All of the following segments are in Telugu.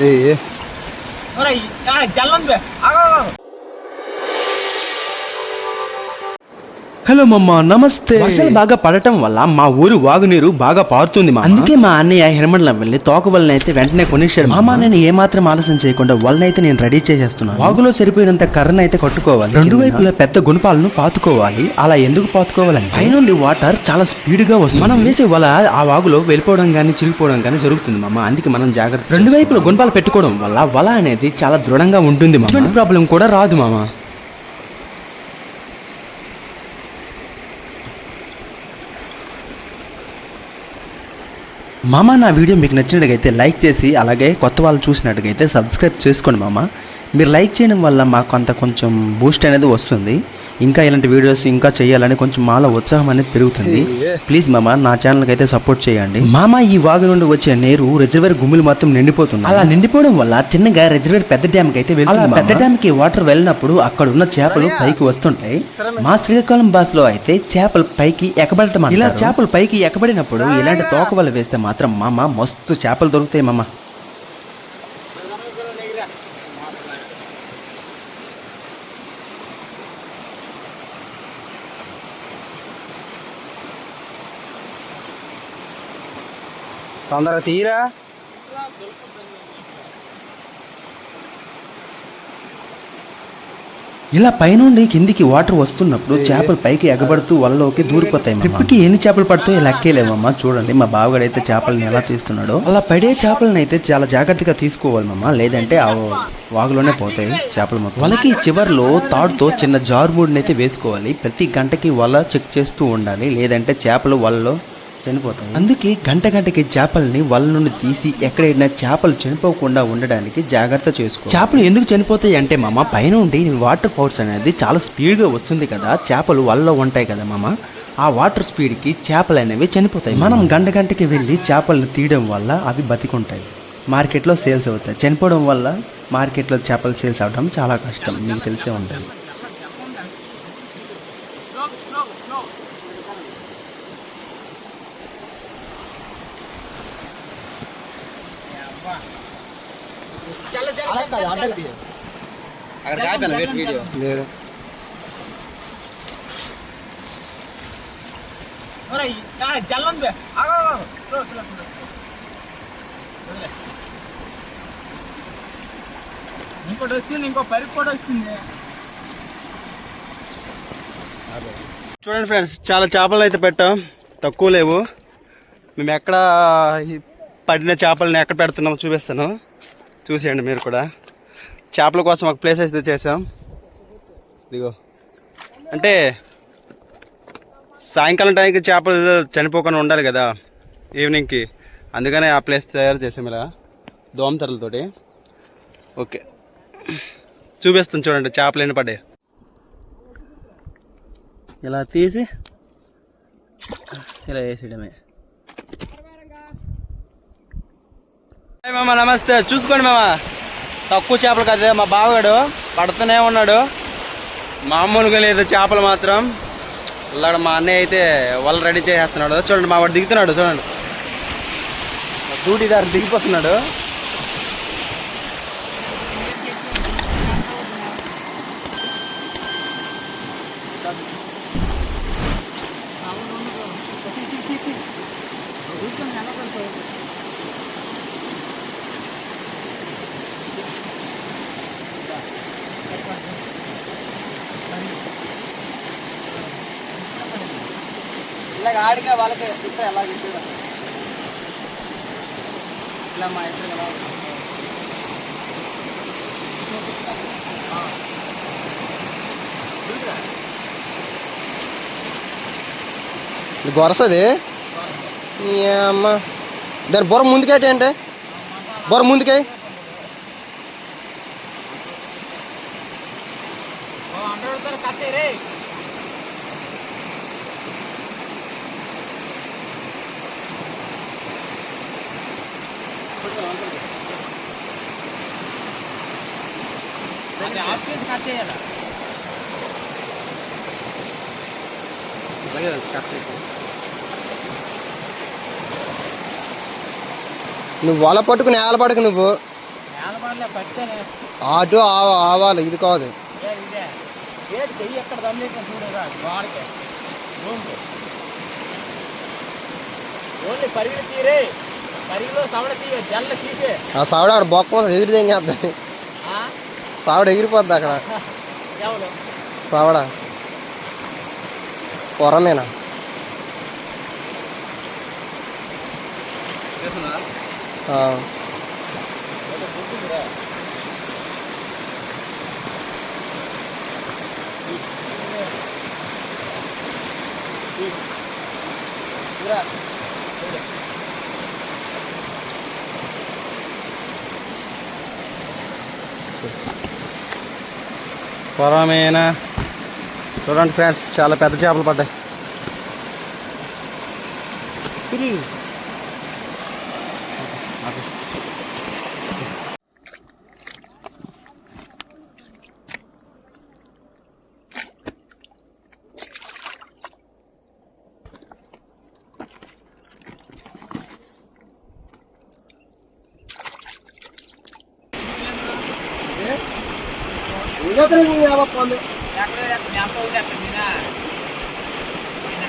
ఏ జల్లం బే ఆగా హలో మమ్మ నమస్తే. వర్షాలు బాగా పడటం వల్ల మా ఊరు వాగునీరు బాగా పారుతుంది మా అందుకే మా అన్నయ్య హిరమండలం వెళ్ళి తోక వలన అయితే వెంటనే కొనేసాడు మామ. నేను ఏ మాత్రం ఆలస్యం చేయకుండా వలనైతే నేను రెడీ చేసేస్తున్నాను. వాగులో సరిపోయినంత కర్రను అయితే కట్టుకోవాలి. రెండు వైపులా పెద్ద గుణపాలను పాతుకోవాలి. అలా ఎందుకు పాతుకోవాలని పైనుండి వాటర్ చాలా స్పీడ్గా వస్తుంది. మనం వేసే వల ఆ వాగులో వెళ్ళిపోవడం కానీ చిరిగిపోవడం కానీ జరుగుతుంది మామ. అందుకే మనం జాగ్రత్త రెండు వైపుల గుణపాలు పెట్టుకోవడం వల్ల వల అనేది చాలా దృఢంగా ఉంటుంది ప్రాబ్లం కూడా రాదు మామ. మామ నా వీడియో మీకు నచ్చినట్టుగైతే లైక్ చేసి అలాగే కొత్త వాళ్ళు చూసినట్టుగైతే సబ్స్క్రైబ్ చేసుకోండి మామ. మీరు లైక్ చేయడం వల్ల మాకు అంత కొంచెం బూస్ట్ అనేది వస్తుంది. ఇంకా ఇలాంటి వీడియోస్ ఇంకా చేయాలని కొంచెం మాలో ఉత్సాహం అనేది పెరుగుతుంది. ప్లీజ్ మామ నా ఛానల్కి అయితే సపోర్ట్ చేయండి. మామ ఈ వాగు నుండి వచ్చే నీరు రిజర్వేర్ గుమ్మిలు మొత్తం నిండిపోతుంది. అలా నిండిపోవడం వల్ల తిన్నగా రిజర్వేర్ పెద్ద డ్యామ్కి అయితే వెళ్తుంది పెద్ద డ్యామ్కి వాటర్ వెళ్ళినప్పుడు అక్కడ ఉన్న చేపలు పైకి వస్తుంటాయి. మా శ్రీకాకుళం భాషలో అయితే చేపలు పైకి ఎక్కబడటం ఇలా చేపలు పైకి ఎక్కబడినప్పుడు ఇలాంటి తోక వల్ల వేస్తే మాత్రం మామ మస్తు చేపలు దొరుకుతాయి మామ. తొందరగా తీరా. ఇలా పైనుండి కిందికి వాటర్ వస్తున్నప్పుడు చేపలు పైకి ఎగబడుతూ వలలోకి దూరిపోతాయి ట్రిప్కి ఎన్ని చేపలు పడతాయో లెక్కేలేమమ్మా చూడండి మా బావగాడు అయితే చేపలను ఎలా తీస్తున్నాడో. అలా పడే చేపలను అయితే చాలా జాగ్రత్తగా తీసుకోవాలి మమ్మ లేదంటే ఆ వాగులోనే పోతాయి చేపలు మొత్తం. వలకి చివర్లో తాడుతో చిన్న జారుబూడిని అయితే వేసుకోవాలి. ప్రతి గంటకి వల చెక్ చేస్తూ ఉండాలి. లేదంటే చేపలు వలలో చనిపోతాయి. అందుకే గంట గంటకి చేపల్ని వల నుండి తీసి ఎక్కడైనా చేపలు చనిపోకుండా ఉండడానికి జాగ్రత్త చేసుకో. చేపలు ఎందుకు చనిపోతాయి అంటే మామ పైనుండి వాటర్ ఫోర్స్ అనేది చాలా స్పీడ్గా వస్తుంది కదా చేపలు వలలో ఉంటాయి కదా మామ ఆ వాటర్ స్పీడ్కి చేపలు అనేవి చనిపోతాయి. మనం గంట గంటకి వెళ్ళి చేపలను తీయడం వల్ల అవి బతికుంటాయి. మార్కెట్లో సేల్స్ అవుతాయి. చనిపోవడం వల్ల మార్కెట్లో చేపలు సేల్స్ అవడం చాలా కష్టం మీకు తెలిసే ఉంటుంది. అక్కడ కాకపోయినా వెయిట్ వీడియో. లేదు. జల్లం బే. ఆగా ఇంకోటి వచ్చింది ఇంకో కూడా వస్తుంది చూడండి ఫ్రెండ్స్ చాలా చేపలు అయితే పెట్టాం. తక్కువ లేవు. మేము ఎక్కడ పడిన చేపలని ఎక్కడ పెడుతున్నామో చూపిస్తాను. చూసేయండి మీరు కూడా. చేపల కోసం ఒక ప్లేస్ అయితే చేసాం ఇదిగో. అంటే సాయంకాలం టైంకి చేపలు చనిపోకుండా ఉండాలి కదా ఈవినింగ్కి అందుకనే ఆ ప్లేస్ తయారు చేసాం ఇలా దోమతరలతోటి. ఓకే. చూపిస్తాను చూడండి చేపలు ఎన్ని పడ్డాయి. ఇలా తీసి ఇలా వేసేయడమే. మామ నమస్తే. చూసుకోండి మామ. తక్కువ చేపలు కదా మా బావగాడు పడుతూనే ఉన్నాడు. మామూలుగా లేదు చేపలు మాత్రం. ఇలాగ మా అన్నయ్య అయితే వాళ్ళు రెడీ చేసేస్తున్నాడు. చూడండి మా వాడు దిగుతున్నాడు చూడండి. మా డ్యూటీ దారి దిగిపోతున్నాడు. ఇలాగ ఆడిగా వాళ్ళకి ఇక్కడ ఎలా ఇచ్చారు ఇలా మా ఇద్దరు ఎలా గొరసది అమ్మ. దాని బొర ముందుకేటి అంటే బొర ముందుకే అంటారు కట్ చేయాలి అలాగే కట్ నువ్వు వల పట్టుకుని ఏల పడకు నువ్వు. అటు ఆవాలి ఇది కాదు. ఆ సావిడ బొక్క ఎగిరి తెంగేద్ది ఆ? సావిడ ఎగిరిపోద్ది అక్కడ ఎవరు సావిడ పొరమేనా ఆ. పరమైన చూడండి ఫ్రెండ్స్ చాలా పెద్ద చేపలు పడ్డాయి. ఎక్కడ ఎంత ఉంది అక్కడ మీనా ఈయన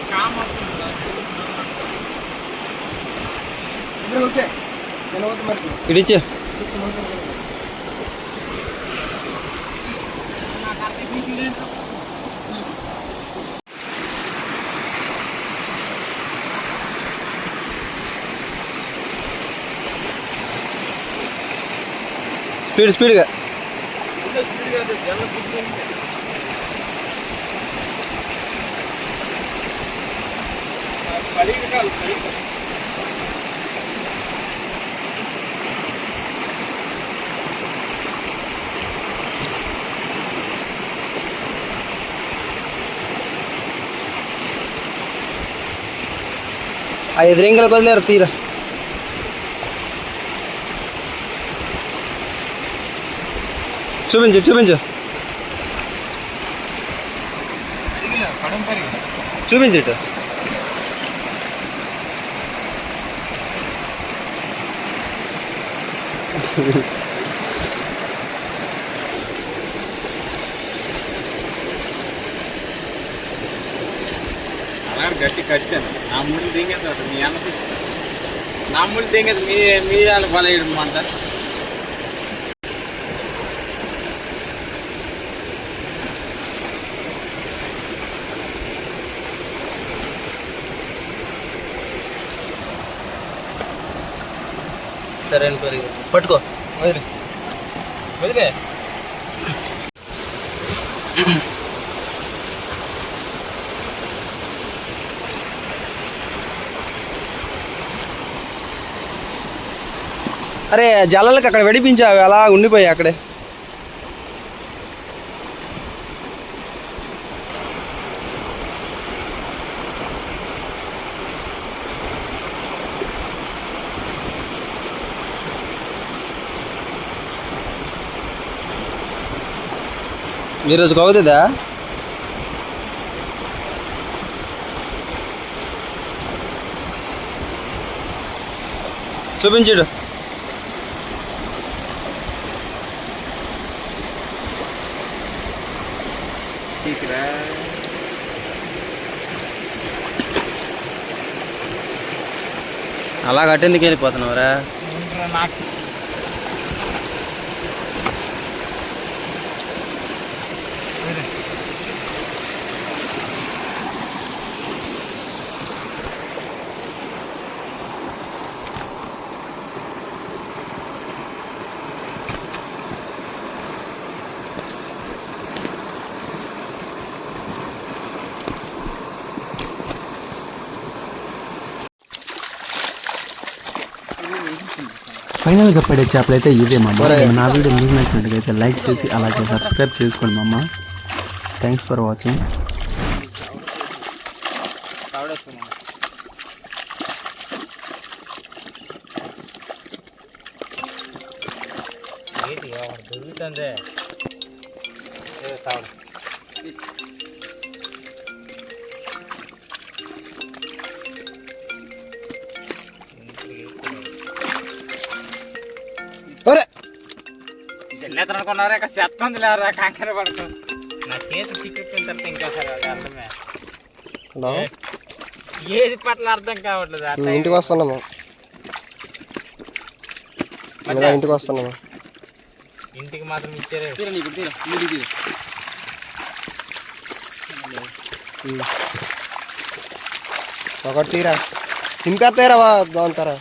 కామ్ వస్తుంది ఇడిచి నాకు అర్థం తీసిలేదు స్పీడ్ స్పీడ్గా ఆ ఎదురింగలకు వదిలేరు తీరా చూపించు చూపించు కడం పరిగి చూపించు ఇటు అలాగే గట్టి కట్టాను నా ముళ్ళు దింగేది మీ అన్న నా ముళ్ళు దింగేది మీ మీ వాళ్ళ పని అంట సరే అని పట్టుకో. వదిలి. వదిలే. అరే జల్లలకి అక్కడ వెడిపించావు అలా ఉండిపోయా అక్కడే. ఈరోజు అవుతుందా చూపించడు. అలా కట్టేందుకు వెళ్ళిపోతున్నావురా. నాకు ఫైనల్గా పడే చేపలు అయితే ఇవే మా ఒరే. నా వీడియో మీకు నచ్చినట్టుగా లైక్ చేసి అలాగే సబ్స్క్రైబ్ చేసుకోండి మామ థ్యాంక్స్ ఫర్ వాచింగ్ లేత అనుకున్నారా ఇక్కడ చెత్తంది లేరా కంకర పడుతూ. నా చేతి తర్వాత ఇంకా సరే అర్థమే. ఏది పట్ల అర్థం కావట్లేదు ఇంటికి వస్తున్నాము ఇంటికి వస్తున్నాము ఇంటికి మాత్రం ఇచ్చారు. ఒకటి తీరా. సింపేస్తారా దాంతారా